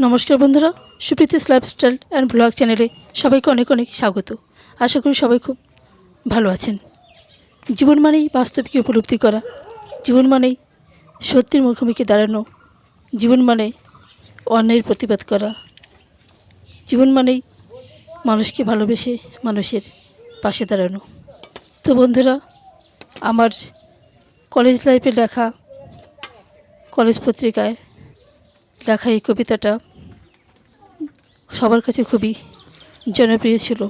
নমস্কার বন্ধুরা, Supriti's lifestyle and blog চ্যানেলে সবাইকে অনেক অনেক স্বাগত। আশা করি সবাই খুব ভালো আছেন। জীবন মানেই বাস্তবিক উপলব্ধি করা। জীবন মানেই সত্যির মুখোমুখি দাঁড়ানো। জীবন মানে অন্যায়ের প্রতিবাদ করা। জীবন মানেই মানুষকে ভালোবেসে মানুষের পাশে দাঁড়ানো। তো বন্ধুরা, আমার কলেজ লাইফে লেখা কলেজ পত্রিকায় লেখা এই কবিতাটা সবার কাছে খুবই জনপ্রিয় ছিল।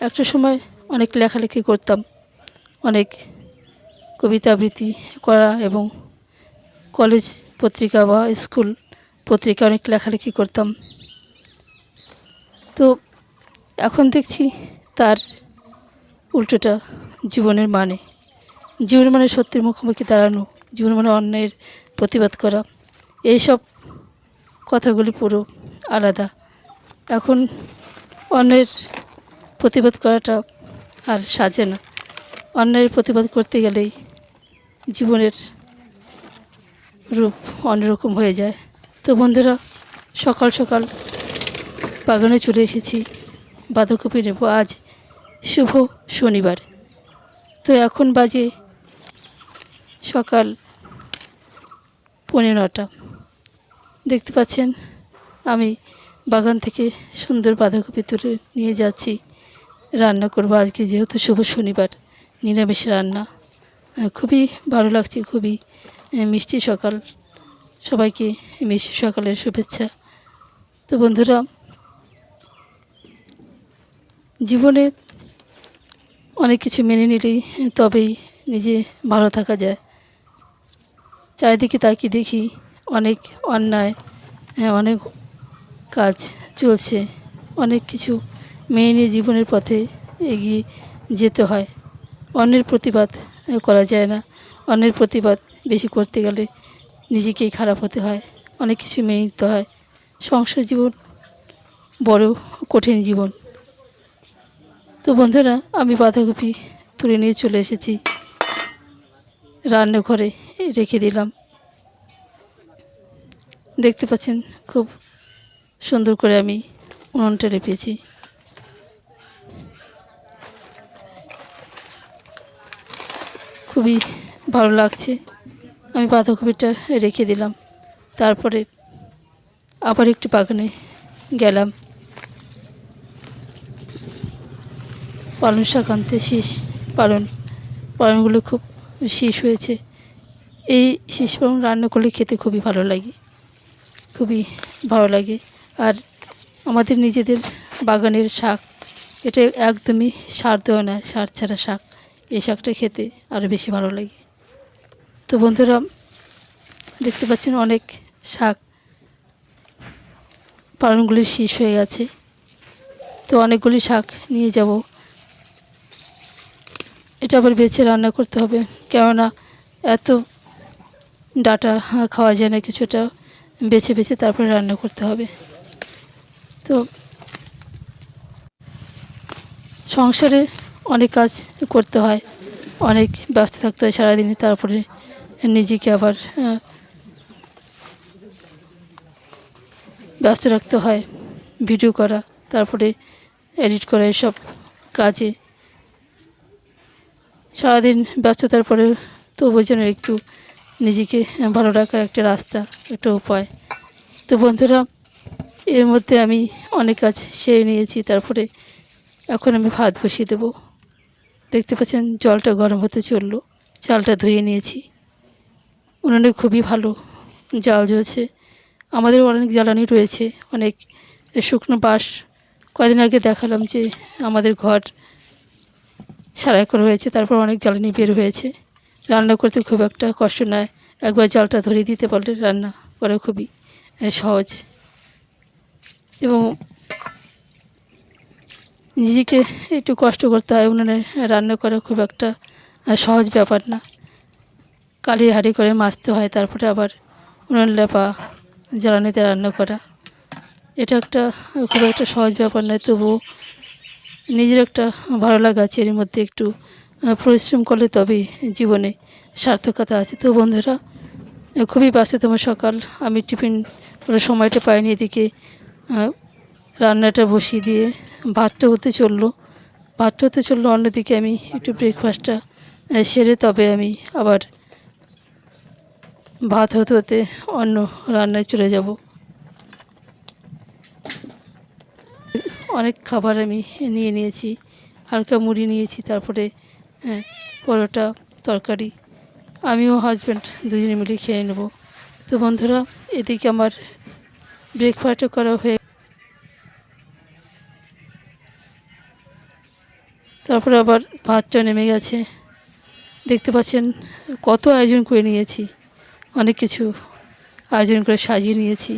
একটা সময় অনেক লেখালেখি করতাম, অনেক কবিতা আবৃত্তি করা এবং কলেজ পত্রিকা বা স্কুল পত্রিকা অনেক লেখালেখি করতাম। তো এখন দেখছি তার উল্টোটা জীবনের মানে। জীবনের মানে সত্যের মুখোমুখি দাঁড়ানো জীবন মানে অন্যের প্রতিবাদ করা। এইসব কথাগুলি পুরো আলাদা। এখন অন্যের প্রতিবাদ করাটা আর সাজে না। অন্যের প্রতিবাদ করতে গেলেই জীবনের রূপ অন্যরকম হয়ে যায়। তো বন্ধুরা, সকাল সকাল বাগানে চলে এসেছি। বাঁধাকপি নেব আজ। শুভ শনিবার। তো এখন বাজে সকাল পৌনে নটা। দেখতে পাচ্ছেন, আমি বাগান থেকে সুন্দর বাঁধাকপি তুলে নিয়ে যাচ্ছি। রান্না করব আজকে যেহেতু শুভ শনিবার, নিরামিষ রান্না। খুবই ভালো লাগছে, খুবই মিষ্টি সকাল। সবাইকে মিষ্টি সকালের শুভেচ্ছা। তো বন্ধুরা, জীবনে অনেক কিছু মেনে নিলেই তবেই নিজে ভালো থাকা যায়। চারিদিকে তাকিয়ে দেখি অনেক অন্যায় হ্যাঁ অনেক কাজ চলছে। অনেক কিছু মেনে নিয়ে জীবনের পথে এগিয়ে যেতে হয়। অন্যের প্রতিবাদ করা যায় না। অন্যের প্রতিবাদ বেশি করতে গেলে নিজেকেই খারাপ হতে হয়। অনেক কিছু মেনে নিতে হয়। সংসার জীবন বড় কঠিন জীবন। তো বন্ধুরা, আমি বাঁধাকপি তুলে নিয়ে চলে এসেছি। রান্নাঘরে রেখে দিলাম। দেখতে পাচ্ছেন খুব সুন্দর করে আমি উনুনটা রেপেছি। খুবই ভালো লাগছে। আমি বাঁধাকপিটা রেখে দিলাম। তারপরে আবার একটু বাগানে গেলাম। পালন শাক আনতে শীষ পালন, পালনগুলো খুব শীষ হয়েছে। এই শীষ পালন রান্না করলে খেতে খুবই ভালো লাগে। খুবই ভালো লাগে। আর আমাদের নিজেদের বাগানের শাক, এটা একদমই সার দেওয়া না, সার ছাড়া শাক। এই শাকটা খেতে আরও বেশি ভালো লাগে। তো বন্ধুরা, দেখতে পাচ্ছেন অনেক শাক পালনগুলি শেষ হয়ে গেছে। তো অনেকগুলি শাক নিয়ে যাব। এটা আবার বেছে রান্না করতে হবে। কেননা এত ডাটা খাওয়া যায় না, কিছুটা বেছে বেছে তারপরে রান্না করতে হবে। তো সংসারে অনেক কাজ করতে হয়, অনেক ব্যস্ত থাকতে হয় সারাদিনে, তারপরে নিজেকে আবার ব্যস্ত রাখতে হয় ভিডিও করা, তারপরে এডিট করা এসব কাজে। সারাদিন ব্যস্ততার পরে তবু যেন একটু নিজেকে ভালো রাখার একটা রাস্তা, একটা উপায়। তো বন্ধুরা এর মধ্যে আমি অনেক কাজ সেরে নিয়েছি, তারপরে এখন আমি ভাত বসিয়ে দেবো। দেখতে পাচ্ছেন, জলটা গরম হতে চলল, চালটা ধুয়ে নিয়েছি। উনুনে খুবই ভালো জাল জ্বলছে। আমাদের অনেক জ্বালানি রয়েছে, অনেক শুকনো বাঁশ। কদিন আগে দেখালাম যে আমাদের ঘর সারাই করা হয়েছে, তারপর অনেক জ্বালানি বের হয়েছে। রান্না করতে খুব একটা কষ্ট নয়, একবার জলটা ধরিয়ে দিতে পারলে রান্না করা খুবই সহজ। এবং নিজেকে একটু কষ্ট করতে হয়, উনুনে রান্না করা খুব একটা সহজ ব্যাপার না। কালি হাঁড়ি করে মাজতে হয়, তারপরে আবার উনুন লেপা জ্বালানিতে রান্না করা। এটা একটা, খুব একটা সহজ ব্যাপার নয়, তবুও নিজের একটা ভালো লাগা আছে, এর মধ্যে একটু পরিশ্রম করলে তবেই জীবনে সার্থকতা আছে। তো বন্ধুরা, খুবই ব্যস্ততম সকাল, আমি টিফিন সময়টা পাইনি, এদিকে রান্নাটা বসিয়ে দিয়ে ভাতটা হতে চলল। ভাতটা হতে চলল অন্যদিকে আমি একটু ব্রেকফাস্টটা সেরে তবে আমি আবার ভাত হতে হতে অন্য রান্নায় চলে যাব। অনেক খাবার আমি নিয়ে নিয়েছি হালকা মুড়ি নিয়েছি তারপরে হ্যাঁ, পরোটা তরকারি। আমিও হাজব্যান্ড দুজনে মিলে খেয়ে নেব। তো বন্ধুরা এদিকে আমার ব্রেকফাস্টও করা হয়ে তারপরে আবার ভাতটা নেমে গেছে। দেখতে পাচ্ছেন কত আয়োজন করে নিয়েছি। অনেক কিছু আয়োজন করে সাজিয়ে নিয়েছি।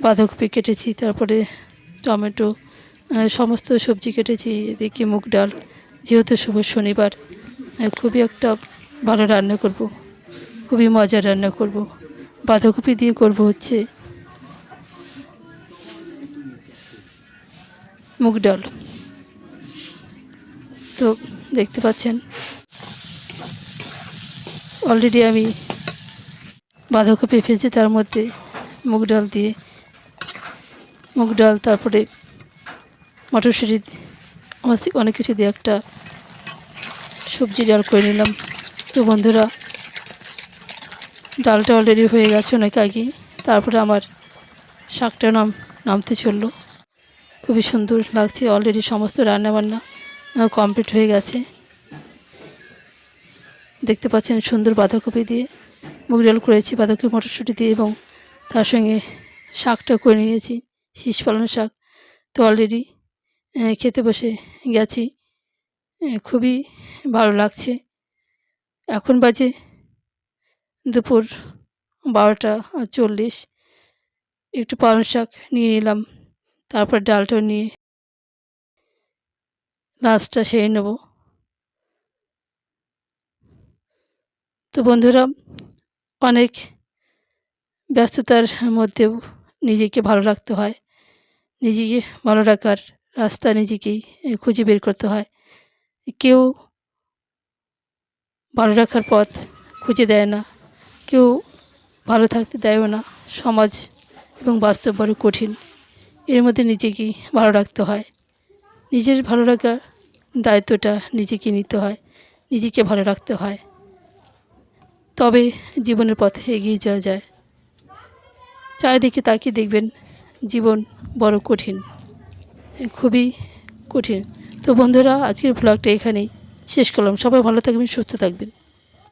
বাঁধাকপি কেটেছি, তারপরে টমেটো সমস্ত সবজি কেটেছি, এদিকে মুগ ডাল। যেহেতু শুভ শনিবার খুবই একটা ভালো রান্না করব। খুবই মজার রান্না করব। বাঁধাকপি দিয়ে করব হচ্ছে মুগ ডাল তো দেখতে পাচ্ছেন অলরেডি আমি বাঁধাকপি ভেজে তার মধ্যে মুগ ডাল দিয়ে মুগ ডাল তারপরে মটরশুঁটি অনেক কিছু দিয়ে একটা সবজি ডাল করে নিলাম। তো বন্ধুরা, ডালটা অলরেডি হয়ে গেছে অনেক আগেই, তারপরে আমার শাকটা নাম নামতে চলল। খুবই সুন্দর লাগছে। অলরেডি সমস্ত রান্নাবান্না কমপ্লিট হয়ে গেছে। দেখতে পাচ্ছেন সুন্দর বাঁধাকপি দিয়ে মুগ ডাল করেছি, বাঁধাকপি মটরশুঁটি দিয়ে এবং তার সঙ্গে শাকটা করে নিয়েছি, শীষ পালন শাক। তো অলরেডি খেতে বসে গেছি। খুবই ভালো লাগছে। এখন বাজে দুপুর বারোটা চল্লিশ। একটু পালং শাক নিয়ে নিলাম। তারপর ডালটা নিয়ে লাঞ্চটা সেরে নেব। তো বন্ধুরা, অনেক ব্যস্ততার মধ্যেও নিজেকে ভালো রাখতে হয়। নিজেকে ভালো রাখার রাস্তা নিজেকেই খুঁজে বের করতে হয়। কেউ ভালো রাখার পথ খুঁজে দেয় না। কেউ ভালো থাকতে দেয়ও না। সমাজ এবং বাস্তব বড় কঠিন। এর মধ্যে নিজেকেই ভালো রাখতে হয়। নিজের ভালো রাখার দায়িত্বটা নিজেকে নিতে হয়, নিজেকে ভালো রাখতে হয়। তবে জীবনের পথে এগিয়ে যাওয়া যায়। চারিদিকে তাকিয়ে দেখবেন জীবন বড় কঠিন, খুবই কঠিন। তো বন্ধুরা, আজকের ব্লগটা এখানেই শেষ করলাম। সবাই ভালো থাকবেন, সুস্থ থাকবেন।